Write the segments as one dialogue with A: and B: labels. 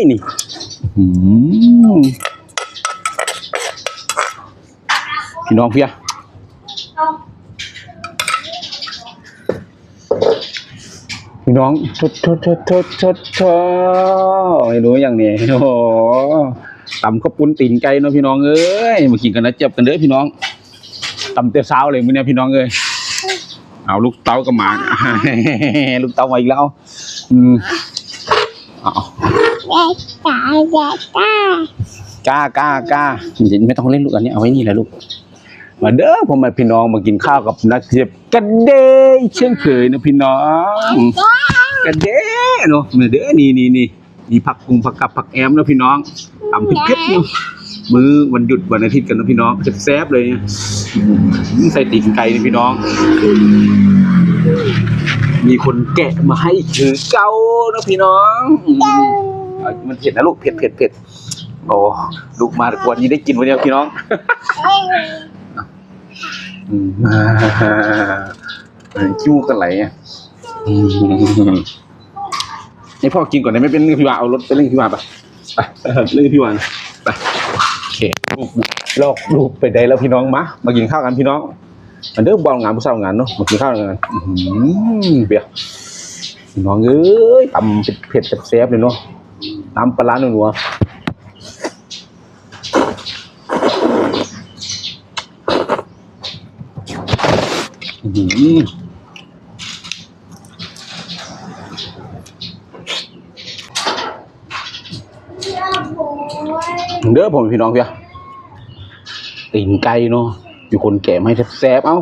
A: ยนี่พี่น้องเพียพี่น้องชดชดชดชดชดชดไม่รู้อย่างนี้โอ้โหตำข้าวปุ้นตีนไก่เนาะพี่น้องเอ้ยมากินกันนะเจ็บกันเด้อพี่น้องตำเตะเช้าเลยมื้อเนี้ยพี่น้องเอ้ยเอาลูกเต้าก็มา ลูกเต้ามาอีกแล้วอืม
B: แม่จ๋าแม่จ๋าก
A: ล้ากล้ากล้าไม่ต้องเล่นลูกอันนี้เอาไว้นี่แหละลูก มาเด้อผมมาพี่น้องมากินข้าวกับนักเทียบกันเด้เช่นเคยนะพี่น้องกันเด้เนาะมาเด้อนี่นี่นี่มีผักกุงผักกับผักแอมนะพี่น้องตำพริกเผ็ดเนาะมือวันหยุดวันอาทิตย์กันนะพี่น้องแซ่บเลยเนี่ยใส่ตีนไก่นะพี่น้อง มีคนแกะมาให้ถือเก้านะพี่น้อง มเอามันเผ็ดนะลูกเผ็ดเผ็ดเผ็ดโอ้ลูกมาแต่กวนนี้ได้กินวันเดียวพี่น้องอืมคิ้วกันไหลอะอืมให้พ่อกินก่อนได้ไหม่เป็นเรื่องพี่วาเอารถไปเรื่องพี่วาไปไปเรื่องพี่วาไปโอเคลูกลอกลูกไปได้แล้วพี่น้องมามากินข้าวกันพี่น้องมันเด้อบอลงานผู้สาวงานเนาะมากินข้าวกันอื้อหือเบียร์พี่น้องเอ้ยตำเผ็ดๆแซ่บๆเลยเนาะ น้ำปลาร้าหนัวๆอื้อหือเด้อผมพี่น้องเพียตีนไก่เนาะอยู่คนแก่ไม่แซ่บเอ้า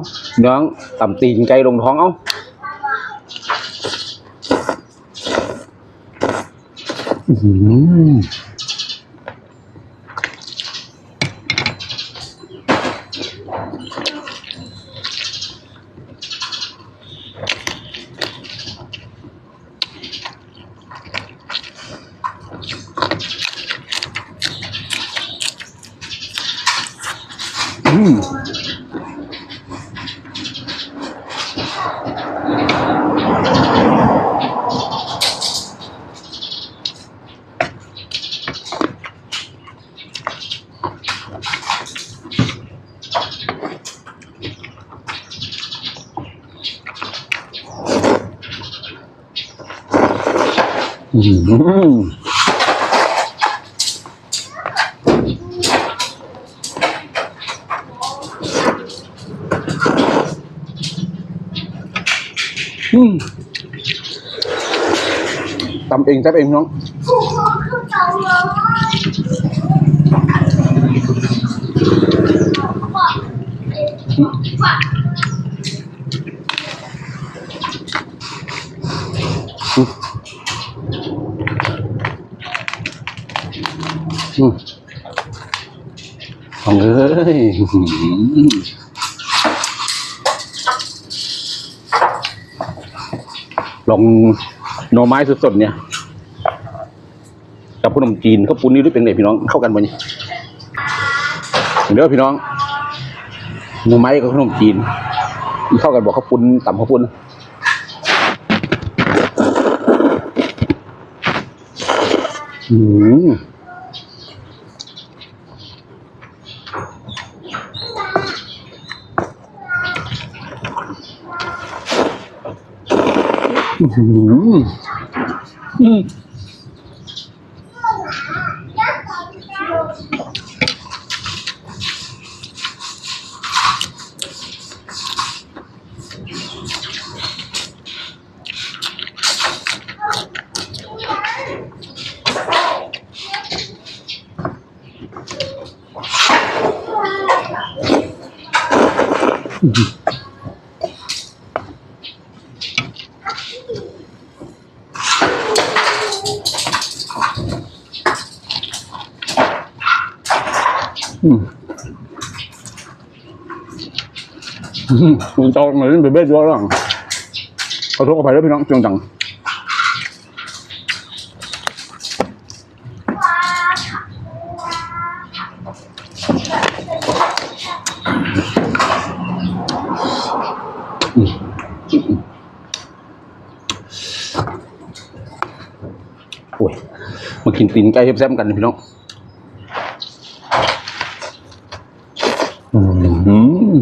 A: น้องต่ำตีนไก่ลงท้องเอ้า อื้อ หืออืมอื้อหืออืมตำเองแซ่บเองพี่น้อง อืม ของเอ้ยลองหน่อไม้สดๆเนี่ย กับขนมจีนข้าวปุ้นนี่ด้วยเป็นไงพี่น้องเข้ากันบ่เนี่ยเด้อพี่น้อง หน่อไม้กับขนมจีนมันเข้ากันบอกข้าวปุ้นต่ำข้าวปุ้นอืมอืมอืม อืมมันจะมาเล่นเบเบ้ด้วยหรอขอโทษขออภัยด้วยพี่น้องจงจังอืมโอ้ยมา กินตีนไก่แซ่บๆกันพี่น้องอืม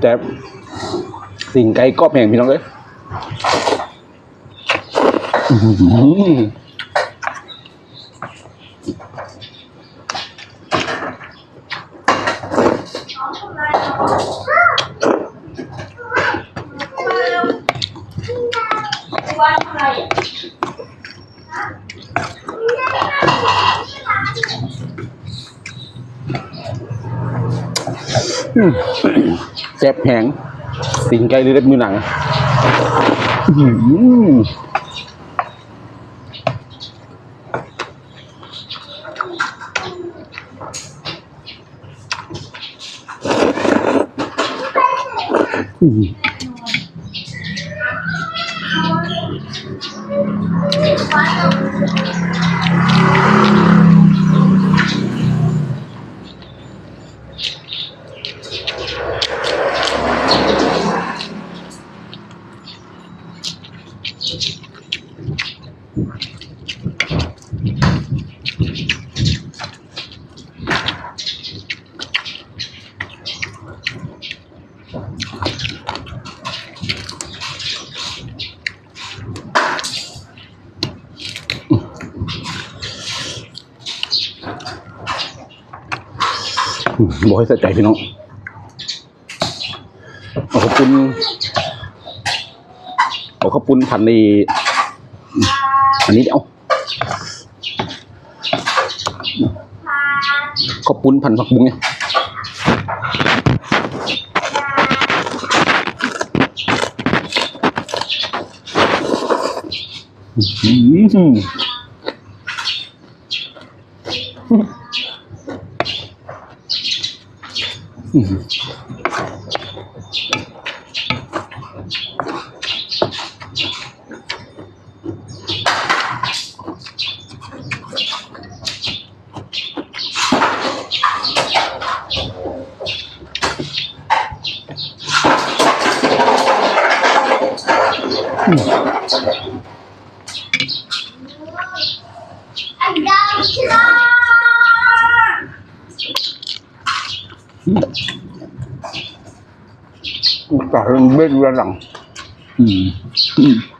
A: แต่สิ่งไก่ก็แพงพี่น้องเลยว่า แซ่บแหงตีนไก่หรือเล็บมือหนังอื้อ บอกให้ใส่ใจพี่น้องเอาข้าวปุ้นเอาข้าวปุ้นพันในอันนี้เอาข้าวปุ้นพันผักบุ้งเนี่ยอื้อ หือ cả Kahit bigla lang. Hmm. Hmm.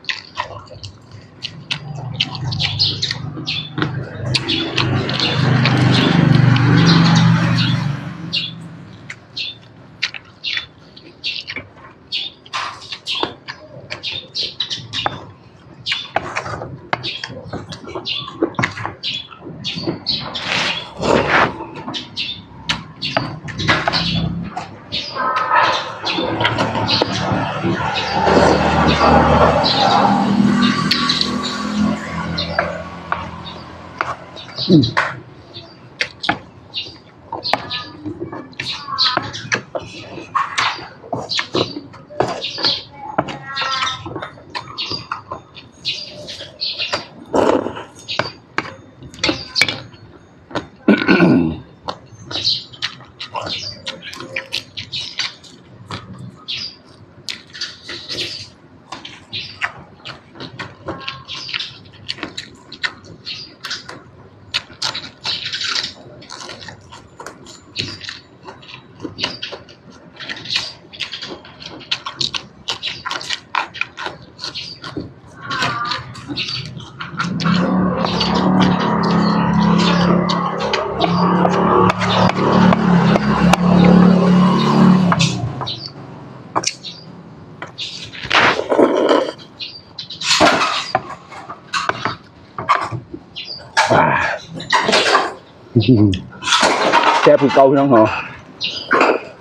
A: เกาพี่น้องเหรอ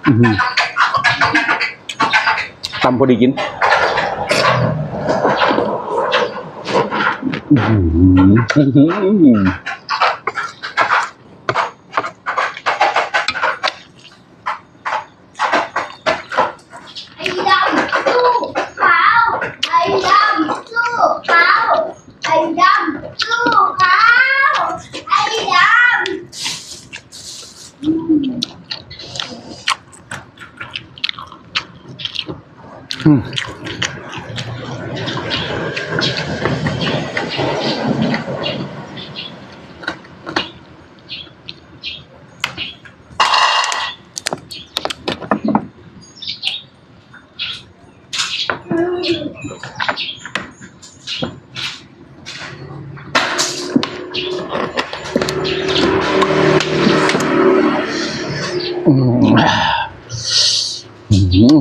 A: อื้อหือตำพอดีกินอื้อหืออื้อหือ
C: ไอ้ดำสู้ขาวไอ้ดำสู้ขาวไอ้ดำสู้ขาวไอ้ดำ
A: อืมอืมอื้อหือ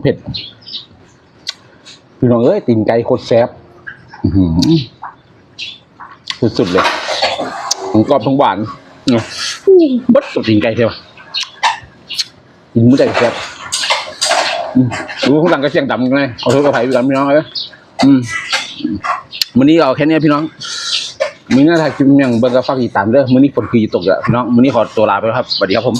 A: เผ็ด พี่น้องเอ้ยตีนไก่โคตรแซ่บสุดๆเลยของกรอบทั้งหวานเนาะบัดตีนไก่เท่ากินมื้อใดแซ่บรู้ข้างหลังก็เสียงดำไงเอาโทษกับไผ่พี่กันพี่น้องเลยอืมมื้อนี้เอาแค่นี้พี่น้องมื้อนี้ถ้ากินอย่างเบอร์กาฟักอีตามเด้อมื้อนี้ฝนคือตกอะพี่น้องมื้อนี้ขอตัวลาไปครับสวัสดีครับผม